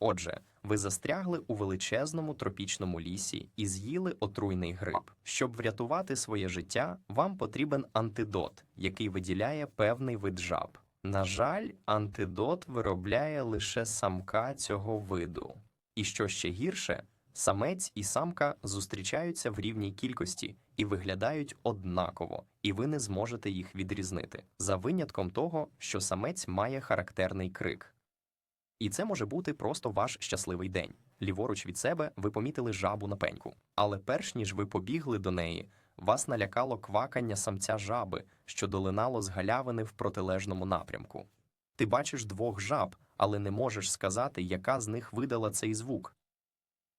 Отже, ви застрягли у величезному тропічному лісі і з'їли отруйний гриб. Щоб врятувати своє життя, вам потрібен антидот, який виділяє певний вид жаб. На жаль, антидот виробляє лише самка цього виду. І що ще гірше, самець і самка зустрічаються в рівній кількості і виглядають однаково, і ви не зможете їх відрізнити, за винятком того, що самець має характерний крик. І це може бути просто ваш щасливий день. Ліворуч від себе ви помітили жабу на пеньку. Але перш ніж ви побігли до неї, вас налякало квакання самця жаби, що долинало з галявини в протилежному напрямку. Ти бачиш двох жаб, але не можеш сказати, яка з них видала цей звук.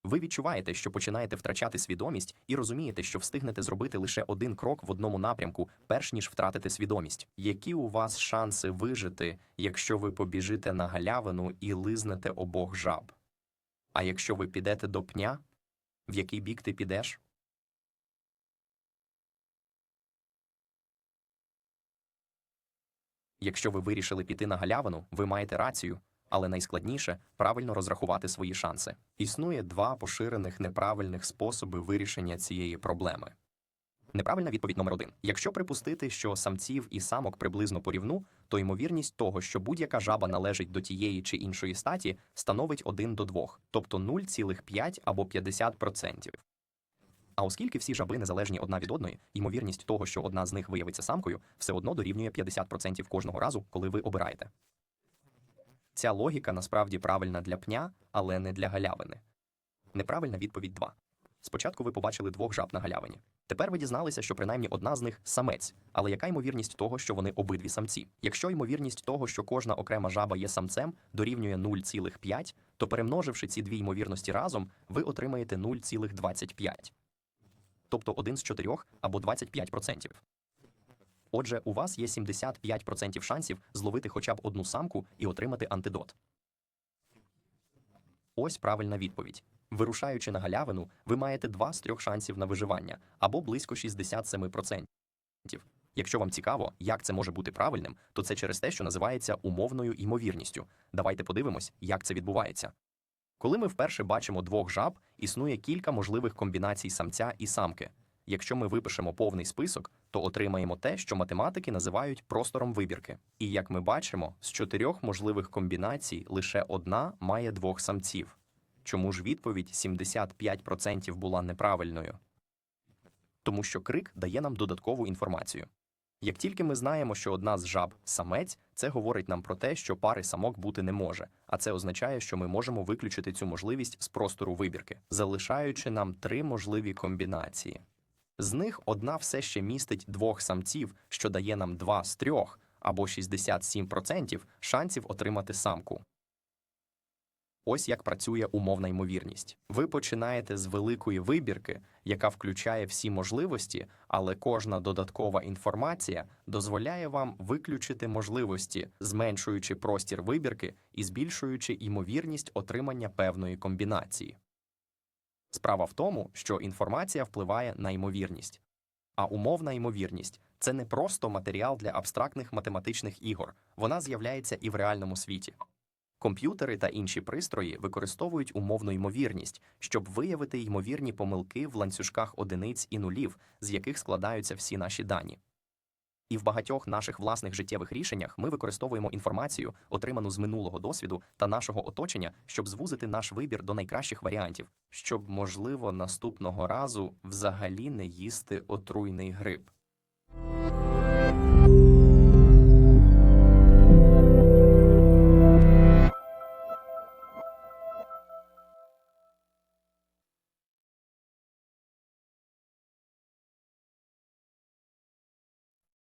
Ви відчуваєте, що починаєте втрачати свідомість, і розумієте, що встигнете зробити лише один крок в одному напрямку, перш ніж втратити свідомість. Які у вас шанси вижити, якщо ви побіжите на галявину і лизнете обох жаб? А якщо ви підете до пня, в який бік ти підеш? Якщо ви вирішили піти на галявину, ви маєте рацію, але найскладніше правильно розрахувати свої шанси. Існує два поширених неправильних способи вирішення цієї проблеми. Неправильна відповідь номер один. Якщо припустити, що самців і самок приблизно порівну, то ймовірність того, що будь-яка жаба належить до тієї чи іншої статі, становить 1 до 2, тобто 0,5 або 50%. А оскільки всі жаби незалежні одна від одної, ймовірність того, що одна з них виявиться самкою, все одно дорівнює 50% кожного разу, коли ви обираєте. Ця логіка насправді правильна для пня, але не для галявини. Неправильна відповідь 2. Спочатку ви побачили двох жаб на галявині. Тепер ви дізналися, що принаймні одна з них самець. Але яка ймовірність того, що вони обидві самці? Якщо ймовірність того, що кожна окрема жаба є самцем, дорівнює 0,5, то перемноживши ці дві ймовірності разом, ви отримаєте 0,25. Тобто один з чотирьох або 25%. Отже, у вас є 75% шансів зловити хоча б одну самку і отримати антидот. Ось правильна відповідь. Вирушаючи на галявину, ви маєте два з трьох шансів на виживання або близько 67%. Якщо вам цікаво, як це може бути правильним, то це через те, що називається умовною ймовірністю. Давайте подивимось, як це відбувається. Коли ми вперше бачимо двох жаб, існує кілька можливих комбінацій самця і самки. Якщо ми випишемо повний список, то отримаємо те, що математики називають простором вибірки. І як ми бачимо, з чотирьох можливих комбінацій лише одна має двох самців. Чому ж відповідь 75% була неправильною? Тому що крик дає нам додаткову інформацію. Як тільки ми знаємо, що одна з жаб самець, це говорить нам про те, що пари самок бути не може, а це означає, що ми можемо виключити цю можливість з простору вибірки, залишаючи нам три можливі комбінації. З них одна все ще містить двох самців, що дає нам два з трьох або 67% шансів отримати самку. Ось як працює умовна ймовірність. Ви починаєте з великої вибірки, яка включає всі можливості, але кожна додаткова інформація дозволяє вам виключити можливості, зменшуючи простір вибірки і збільшуючи ймовірність отримання певної комбінації. Справа в тому, що інформація впливає на ймовірність. А умовна ймовірність це не просто матеріал для абстрактних математичних ігор, вона з'являється і в реальному світі. Комп'ютери та інші пристрої використовують умовну ймовірність, щоб виявити ймовірні помилки в ланцюжках одиниць і нулів, з яких складаються всі наші дані. І в багатьох наших власних життєвих рішеннях ми використовуємо інформацію, отриману з минулого досвіду та нашого оточення, щоб звузити наш вибір до найкращих варіантів, щоб, можливо, наступного разу взагалі не їсти отруйний гриб.